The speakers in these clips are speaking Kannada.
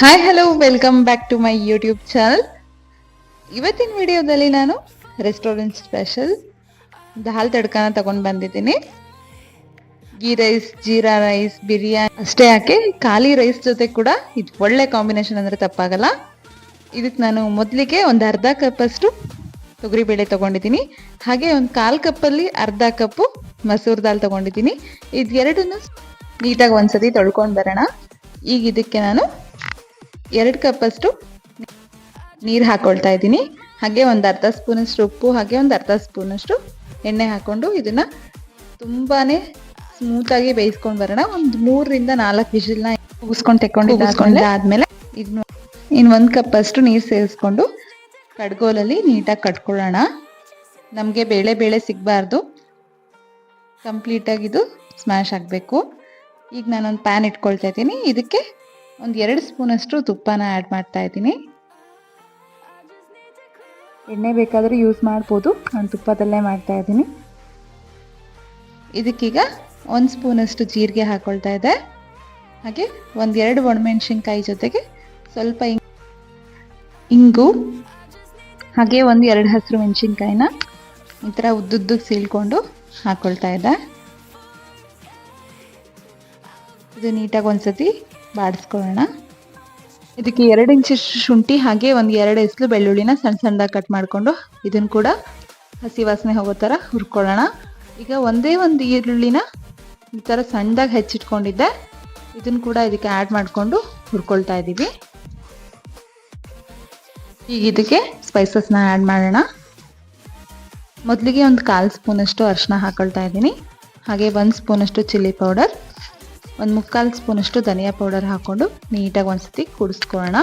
Hi hello welcome back to my YouTube channel ಇವತ್ತಿನ ವಿಡಿಯೋದಲ್ಲಿ ನಾನು ರೆಸ್ಟೋರೆಂಟ್ ಸ್ಪೆಷಲ್ ದಾಲ್ ತಡ್ಕನ ತಗೊಂಡು ಬಂದಿದ್ದೀನಿ. ಗೀ ರೈಸ್ ಜೀರಾ ರೈಸ್ ಬಿರಿಯಾನಿ ಅಷ್ಟೇ ಯಾಕೆ, ಖಾಲಿ ರೈಸ್ ಜೊತೆ ಕೂಡ ಇದು ಒಳ್ಳೆ ಕಾಂಬಿನೇಷನ್ ಅಂದರೆ ತಪ್ಪಾಗಲ್ಲ. ಇದಕ್ಕೆ ನಾನು ಮೊದಲಿಗೆ ಒಂದು ಅರ್ಧ ಕಪ್ಪಷ್ಟು ತೊಗರಿಬೇಳೆ ತೊಗೊಂಡಿದ್ದೀನಿ. ಹಾಗೆ ಒಂದು ಕಾಲು ಕಪ್ಪಲ್ಲಿ ಅರ್ಧ ಕಪ್ಪು ಮಸೂರ್ ದಾಲ್ ತೊಗೊಂಡಿದ್ದೀನಿ. ಇದು ಎರಡನ್ನೂ ನೀಟಾಗಿ ಒಂದ್ಸತಿ ತೊಳ್ಕೊಂಡು ಬರೋಣ. ಈಗ ಇದಕ್ಕೆ ನಾನು ಎರಡು ಕಪ್ಪಷ್ಟು ನೀರು ಹಾಕೊಳ್ತಾ ಇದ್ದೀನಿ. ಹಾಗೆ ಒಂದು ಅರ್ಧ ಸ್ಪೂನಷ್ಟು ಉಪ್ಪು ಹಾಗೆ ಒಂದು ಅರ್ಧ ಸ್ಪೂನಷ್ಟು ಎಣ್ಣೆ ಹಾಕ್ಕೊಂಡು ಇದನ್ನು ತುಂಬಾ ಸ್ಮೂತಾಗಿ ಬೇಯಿಸ್ಕೊಂಡು ಬರೋಣ. ಒಂದು ಮೂರರಿಂದ ನಾಲ್ಕು ವಿಷಲ್ನ ಉಗಿಸ್ಕೊಂಡು ತೆಕ್ಕೊಂಡು ಆದಮೇಲೆ ಇದನ್ನು ಇನ್ನು ಒಂದು ಕಪ್ಪಷ್ಟು ನೀರು ಸೇರಿಸ್ಕೊಂಡು ಕಡ್ಗೋಲಲ್ಲಿ ನೀಟಾಗಿ ಕಟ್ಕೊಳ್ಳೋಣ. ನಮಗೆ ಬೇಳೆ ಬೇಳೆ ಸಿಗಬಾರ್ದು. ಕಂಪ್ಲೀಟಾಗಿ ಇದು ಸ್ಮ್ಯಾಶ್ ಆಗಬೇಕು. ಈಗ ನಾನೊಂದು ಪ್ಯಾನ್ ಇಟ್ಕೊಳ್ತಾ ಇದ್ದೀನಿ. ಇದಕ್ಕೆ ಒಂದು ಎರಡು ಸ್ಪೂನಷ್ಟು ತುಪ್ಪನ ಆ್ಯಡ್ ಮಾಡ್ತಾ ಇದ್ದೀನಿ. ಎಣ್ಣೆ ಬೇಕಾದರೂ ಯೂಸ್ ಮಾಡ್ಬೋದು. ನಾನು ತುಪ್ಪದಲ್ಲೇ ಮಾಡ್ತಾ ಇದ್ದೀನಿ. ಇದಕ್ಕೀಗ ಒಂದು ಸ್ಪೂನಷ್ಟು ಜೀರಿಗೆ ಹಾಕ್ಕೊಳ್ತಾ ಇದೆ. ಹಾಗೆ ಒಂದೆರಡು ಒಣಮೆಣ್ಸಿನ್ಕಾಯಿ ಜೊತೆಗೆ ಸ್ವಲ್ಪ ಇಂಗ್ ಹಾಗೆ ಒಂದು ಎರಡು ಹಸಿರು ಮೆಣಸಿನ್ಕಾಯಿನ ಈ ಥರ ಉದ್ದುದ್ದಕ್ಕೆ ಸೀಳ್ಕೊಂಡು ಹಾಕ್ಕೊಳ್ತಾ ಇದ್ದೆ ಇದು ನೀಟಾಗಿ ಒಂದ್ಸತಿ ಬಾಡಿಸ್ಕೊಳ್ಳೋಣ ಇದಕ್ಕೆ ಎರಡು ಇಂಚಷ್ಟು ಶುಂಠಿ ಹಾಗೆ ಒಂದು ಎರಡು ಎಸ್ಲು ಬೆಳ್ಳುಳ್ಳಿನ ಸಣ್ಣ ಸಣ್ಣದಾಗಿ ಕಟ್ ಮಾಡಿಕೊಂಡು ಇದನ್ನು ಕೂಡ ಹಸಿ ವಾಸನೆ ಹೋಗೋ ಥರ ಹುರ್ಕೊಳ್ಳೋಣ. ಈಗ ಒಂದೇ ಒಂದು ಈರುಳ್ಳಿನ ಈ ಥರ ಸಣ್ಣದಾಗಿ ಹೆಚ್ಚಿಟ್ಕೊಂಡಿದ್ದೆ. ಇದನ್ನು ಕೂಡ ಇದಕ್ಕೆ ಆ್ಯಡ್ ಮಾಡಿಕೊಂಡು ಹುರ್ಕೊಳ್ತಾ ಇದ್ದೀವಿ ಈಗ ಇದಕ್ಕೆ ಸ್ಪೈಸಸ್ನ ಆ್ಯಡ್ ಮಾಡೋಣ. ಮೊದಲಿಗೆ ಒಂದು ಕಾಲು ಸ್ಪೂನಷ್ಟು ಅರಿಶಿನ ಹಾಕೊಳ್ತಾ ಇದ್ದೀನಿ. ಹಾಗೆ ಒಂದು ಸ್ಪೂನಷ್ಟು ಚಿಲ್ಲಿ ಪೌಡರ್ ಒಂದು ಮುಕ್ಕಾಲು ಸ್ಪೂನಷ್ಟು ಧನಿಯಾ ಪೌಡರ್ ಹಾಕ್ಕೊಂಡು ನೀಟಾಗಿ ಒಂದ್ಸತಿ ಕುಡಿಸ್ಕೊಳ್ಳೋಣ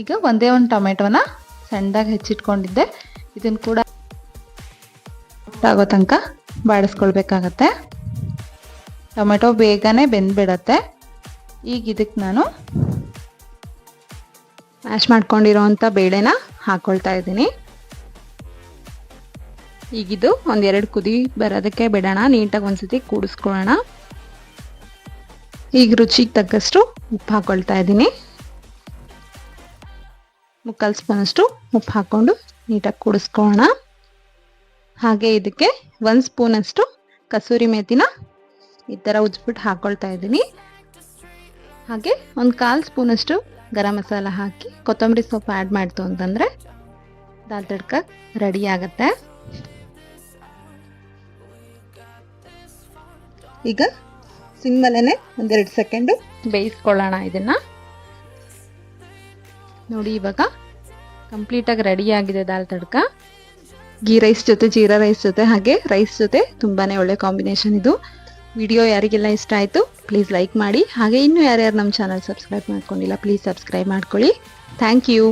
ಈಗ ಒಂದೇ ಒಂದು ಟೊಮೆಟೊನ ಸಣ್ಣದಾಗಿ ಹೆಚ್ಚಿಟ್ಕೊಂಡಿದ್ದೆ. ಇದನ್ನು ಕೂಡ ಆಗೋ ತನಕ ಬಾಡಿಸ್ಕೊಳ್ಬೇಕಾಗತ್ತೆ. ಟೊಮೆಟೊ ಬೇಗನೆ ಬೆಂದ್ಬಿಡತ್ತೆ. ಈಗ ಇದಕ್ಕೆ ನಾನು ಮ್ಯಾಶ್ ಮಾಡ್ಕೊಂಡಿರೋವಂಥ ಬೇಳೆನ ಹಾಕ್ಕೊಳ್ತಾ ಇದ್ದೀನಿ. ಈಗಿದು ಒಂದೆರಡು ಕುದಿ ಬರೋದಕ್ಕೆ ಬಿಡೋಣ, ನೀಟಾಗಿ ಒಂದ್ಸತಿ ಕೂಡಿಸ್ಕೊಳ್ಳೋಣ. ಈಗ ರುಚಿಗೆ ತಕ್ಕಷ್ಟು ಉಪ್ಪು ಹಾಕೊಳ್ತಾ ಇದ್ದೀನಿ. ಮುಕ್ಕಾಲು ಸ್ಪೂನಷ್ಟು ಉಪ್ಪು ಹಾಕ್ಕೊಂಡು ನೀಟಾಗಿ ಕೂಡಿಸ್ಕೊಳ್ಳೋಣ. ಹಾಗೆ ಇದಕ್ಕೆ ಒಂದು ಸ್ಪೂನಷ್ಟು ಕಸೂರಿ ಮೇಥಿನ ಈ ಥರ ಉಜ್ಬಿಟ್ಟು ಹಾಕ್ಕೊಳ್ತಾ ಇದ್ದೀನಿ. ಹಾಗೆ ಒಂದು ಕಾಲು ಸ್ಪೂನಷ್ಟು ಗರಂ ಮಸಾಲ ಹಾಕಿ ಕೊತ್ತಂಬರಿ ಸೊಪ್ಪು ಆ್ಯಡ್ ಮಾಡ್ತು ಅಂತಂದರೆ ದಾಲ್ ತಡ್ಕ ರೆಡಿ ಆಗುತ್ತೆ. ಈಗ ಸಿಮ್ಮಲ್ಲೇ ಒಂದೆರಡು ಸೆಕೆಂಡು. ಬೇಯಿಸ್ಕೊಳ್ಳೋಣ ಇದನ್ನು. ನೋಡಿ ಇವಾಗ ಕಂಪ್ಲೀಟಾಗಿ ರೆಡಿ ಆಗಿದೆ ದಾಲ್ ತಡ್ಕ. ಗೀ ರೈಸ್ ಜೊತೆ ಜೀರಾ ರೈಸ್ ಜೊತೆ ಹಾಗೆ ರೈಸ್ ಜೊತೆ ತುಂಬಾ ಒಳ್ಳೆ ಕಾಂಬಿನೇಷನ್ ಇದು. ವಿಡಿಯೋ ಯಾರಿಗೆಲ್ಲ ಇಷ್ಟ ಆಯಿತು ಪ್ಲೀಸ್ ಲೈಕ್ ಮಾಡಿ. ಹಾಗೆ ಇನ್ನೂ ಯಾರ್ಯಾರು ನಮ್ಮ ಚಾನಲ್ ಸಬ್ಸ್ಕ್ರೈಬ್ ಮಾಡ್ಕೊಂಡಿಲ್ಲ ಪ್ಲೀಸ್ ಸಬ್ಸ್ಕ್ರೈಬ್ ಮಾಡ್ಕೊಳ್ಳಿ. Thank you.